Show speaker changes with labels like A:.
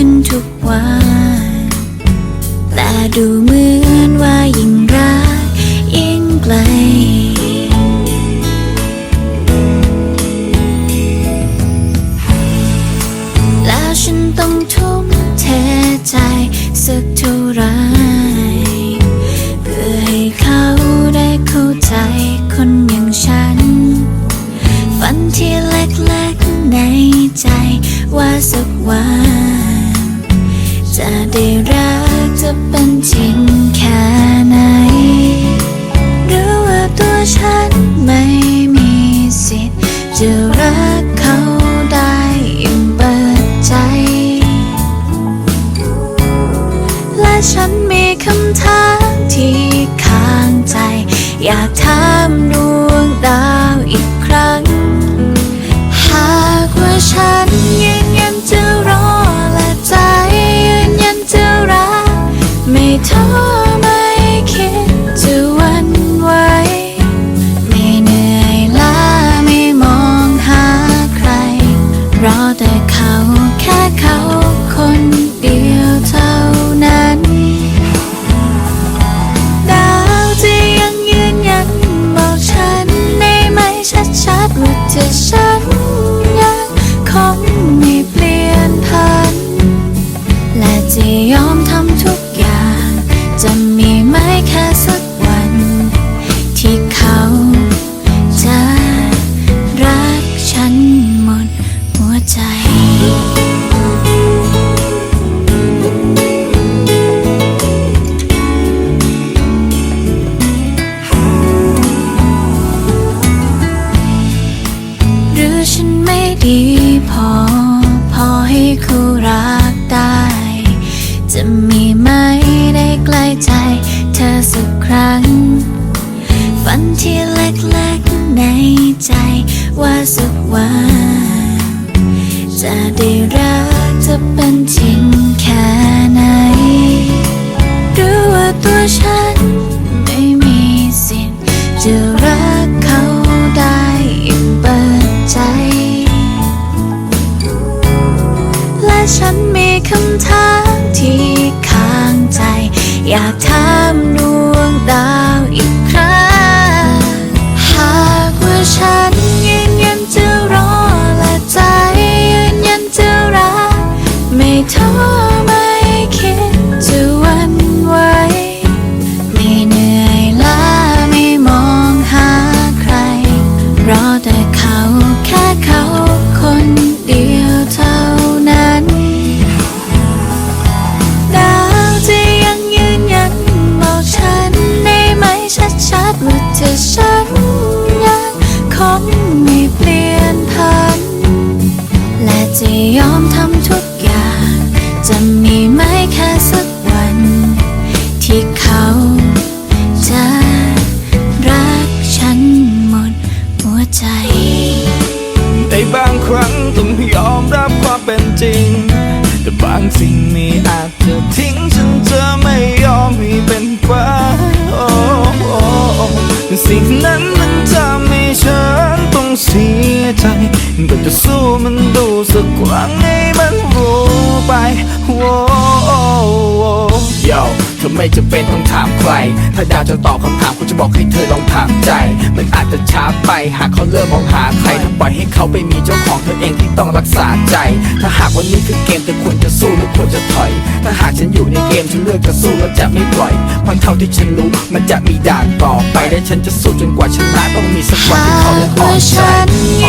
A: ึ้นทุกวัน แต่ดูเหมือนว่ายิ่งร้ายยิ่งไกล แล้วฉันต้องทุ่มเทใจสักเท่าไร เพื่อให้เขาได้เข้าใจคนอย่างฉัน ฝันที่เล็กๆในใจว่าสักวัน จะได้รักจะเป็นจริงแค่ไหน หรือว่าตัวฉันไม่มีสิทธิ์จะรักเขาได้อย่างเปิดใจ และฉันมีคำถามที่ค้างใจ อยากถาม ดีพอ พอให้คู่รักได้ จะมีไหมได้ใกล้ใจ เธอสักครั้ง ฝันที่เล็กๆในใจว่าสักวันจะได้รักจะเป็นจริงแค่ไหนหรือว่าตัวฉันไม่มีสิทธิ์จะรักเขาได้อย่างเปิดใจ คำถามที่ค้างใจ อยากถามดวงดาวอีกครั้ง หากว่าฉันยืนยันจะรอและใจยืนยันจะรัก ไม่ท้อไม่คิดจะวันไหวไม่เหนื่อยล้าไม่มองหาใคร รอแต่เขาแค่เขา จะยอมทำทุกอย่าง จะมีไหมแค่สักวัน ที่เขาจะรักฉันหมดหัวใจ
B: ในบางครั้งต้องยอมรับความเป็นจริง อไม่จำเป็นต้องถามใคร ถ้าดาวจะตอบคำถามกูจะบอกให้เธอลองถามใจ มันอาจจะช้าไปหากเขาเริ่มมองหาใครถ้าปล่อยให้เขาไปมีเจ้าของเธอเองที่ต้องรักษาใจ ถ้าหากวันนี้คือเกมเธอควรจะสู้หรือควรจะถอย ถ้าหากฉันอยู่ในเกมฉันเลือกจะสู้แล้วจะไม่ปล่อยเพราะเท่าที่ฉันรู้มันจะมีด่านต่อไปและฉันจะสู้จนกว่าชนะต้องมีสักวันที่เขาจะ
A: ก
B: อ่อ
A: ว่าน
B: ใจ